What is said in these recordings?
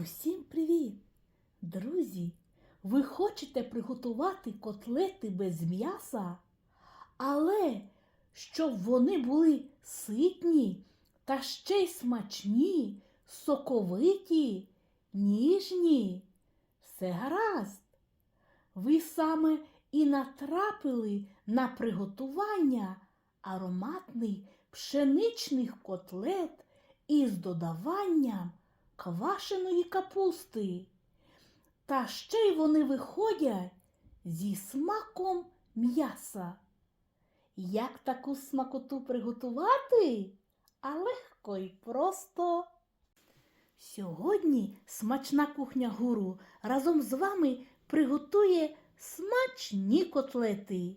Усім привіт! Друзі! Ви хочете приготувати котлети без м'яса, але щоб вони були ситні та ще й смачні, соковиті, ніжні. Все гаразд. Ви саме і натрапили на приготування ароматних пшеничних котлет із додаванням квашеної капусти. Та ще й вони виходять зі смаком м'яса. Як таку смакоту приготувати? А легко й просто. Сьогодні смачна кухня гуру разом з вами приготує смачні котлети.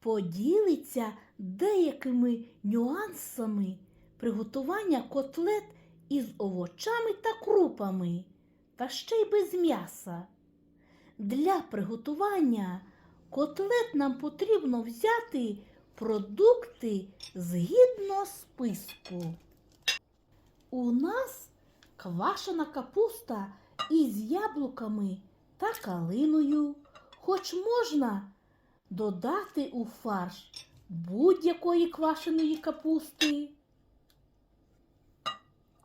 Поділиться деякими нюансами приготування котлет із овочами та крупами, та ще й без м'яса. Для приготування котлет нам потрібно взяти продукти згідно списку. У нас квашена капуста із яблуками та калиною, хоч можна додати у фарш будь-якої квашеної капусти.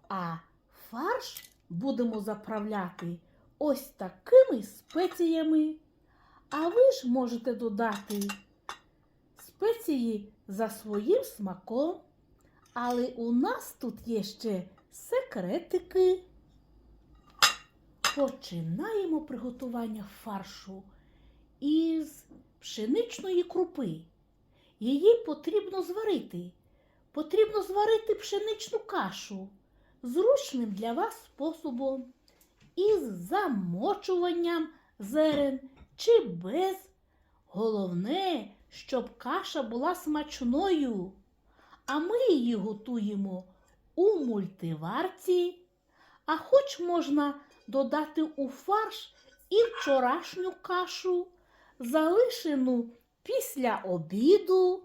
А фарш будемо заправляти ось такими спеціями. А ви ж можете додати спеції за своїм смаком. Але у нас тут є ще секретики. Починаємо приготування фаршу із пшеничної крупи. Її потрібно зварити. Потрібно зварити пшеничну кашу зручним для вас способом із замочуванням зерен чи без. Головне, щоб каша була смачною. А ми її готуємо у мультиварці, а хоч можна додати у фарш і вчорашню кашу, залишену після обіду.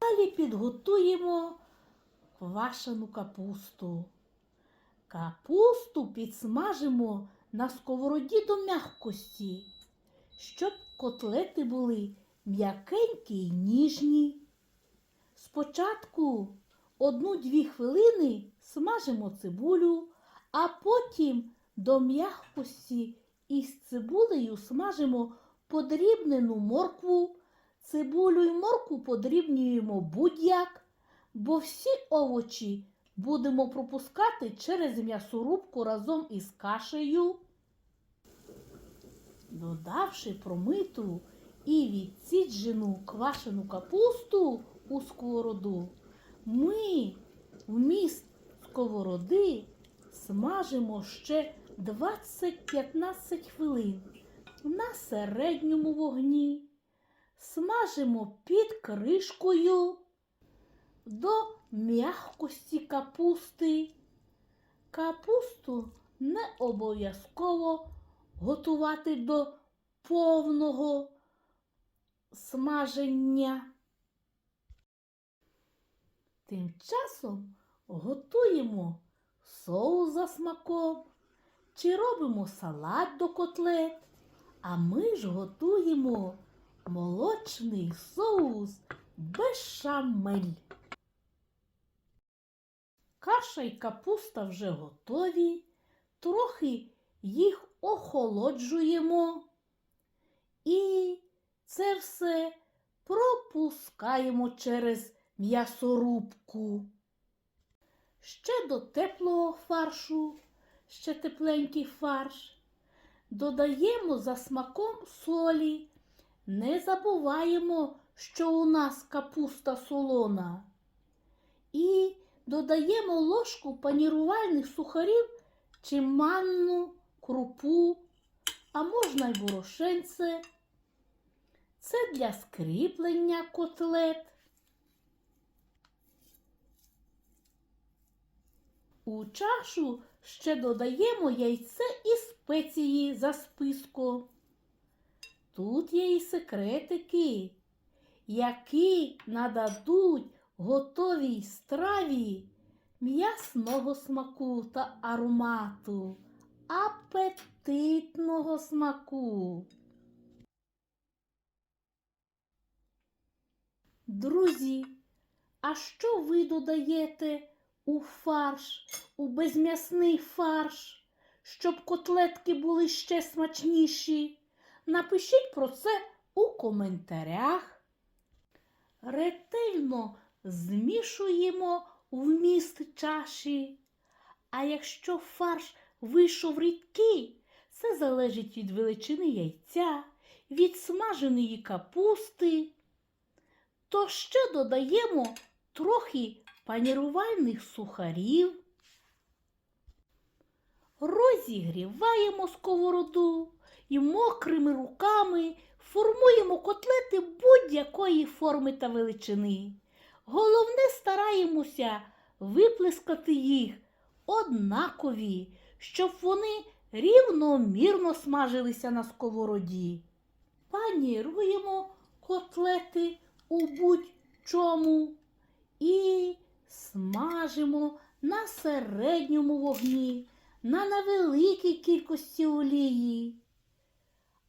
Далі підготуємо квашену капусту. Капусту підсмажимо на сковороді до м'якості, щоб котлети були м'якенькі й ніжні. Спочатку одну-дві хвилини смажимо цибулю, а потім до м'якості із цибулею смажимо подрібнену моркву. Цибулю й моркву подрібнюємо будь-як, бо всі овочі будемо пропускати через м'ясорубку разом із кашею. Додавши промиту і відсіджену квашену капусту у сковороду, ми вміст сковороди смажимо ще 20-15 хвилин на середньому вогні. Смажимо під кришкою до м'якості капусти. Капусту не обов'язково готувати до повного смаження. Тим часом готуємо соус за смаком чи робимо салат до котлет, а ми ж готуємо молочний соус бешамель. Каша й капуста вже готові, трохи їх охолоджуємо. І це все пропускаємо через м'ясорубку. Ще до теплого фаршу, ще тепленький фарш. Додаємо за смаком солі. Не забуваємо, що у нас капуста солона. І додаємо ложку панірувальних сухарів чи манну, крупу, а можна й борошенце. Це для скріплення котлет. У чашу ще додаємо яйце і спеції за списком. Тут є і секретики, які нададуть готовій страві м'ясного смаку та аромату, апетитного смаку. Друзі, а що ви додаєте у фарш, у безм'ясний фарш, щоб котлетки були ще смачніші? Напишіть про це у коментарях. Ретельно змішуємо вміст чаші. А якщо фарш вийшов рідкий, це залежить від величини яйця, від смаженої капусти. То ще додаємо трохи панірувальних сухарів. Розігріваємо сковороду і мокрими руками формуємо котлети будь-якої форми та величини. Головне стараємося виплескати їх однакові, щоб вони рівномірно смажилися на сковороді. Паніруємо котлети у будь-чому і смажимо на середньому вогні, на невеликій кількості олії.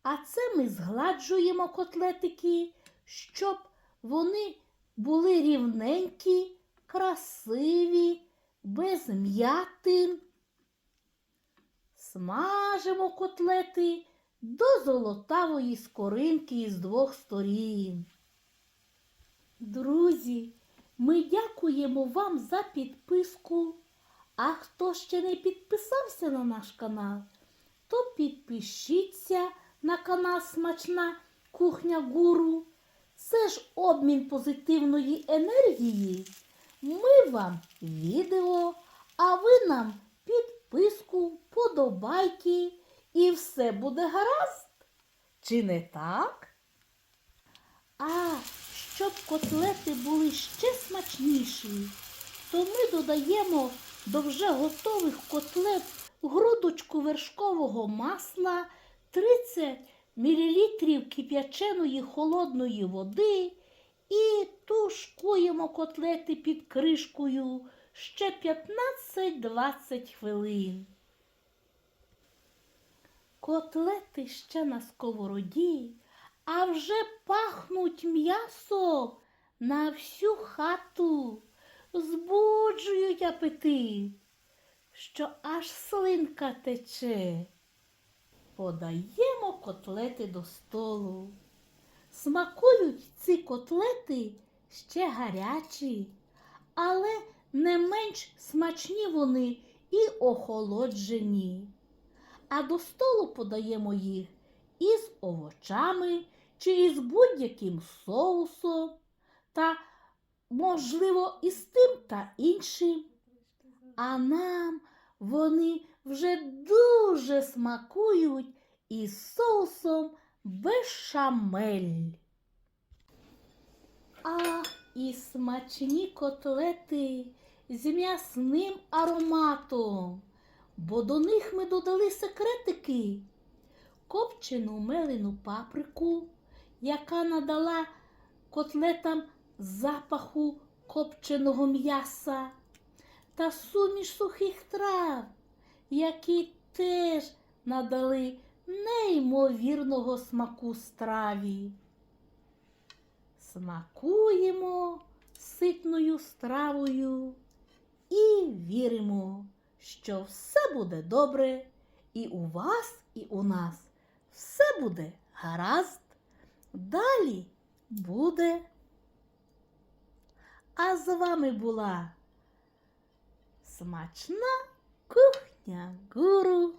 А це ми згладжуємо котлетики, щоб вони були рівненькі, красиві, без м'ятин. Смажимо котлети до золотавої скоринки із двох сторін. Друзі, ми дякуємо вам за підписку. А хто ще не підписався на наш канал, то підпишіться на канал Смачна Кухня Гуру. Це ж обмін позитивної енергії. Ми вам відео, а ви нам підписку, подобайки і все буде гаразд. Чи не так? А щоб котлети були ще смачніші, то ми додаємо до вже готових котлет грудочку вершкового масла, 30 мл кип'яченої холодної води і тушкуємо котлети під кришкою ще 15-20 хвилин. Котлети ще на сковороді, а вже пахнуть м'ясом на всю хату, збуджують апетит, що аж слинка тече. Подаємо котлети до столу. Смакують ці котлети ще гарячі, але не менш смачні вони і охолоджені. А до столу подаємо їх із овочами чи із будь-яким соусом та, можливо, із тим та іншим. А нам вони вже дуже смакують із соусом бешамель. А і смачні котлети з м'ясним ароматом, бо до них ми додали секретики, копчену мелену паприку, яка надала котлетам запаху копченого м'яса та суміш сухих трав, які теж надали неймовірного смаку страві. Смакуємо ситною стравою і віримо, що все буде добре, і у вас, і у нас все буде гаразд. Далі буде. А з вами була смачна кухня гуру.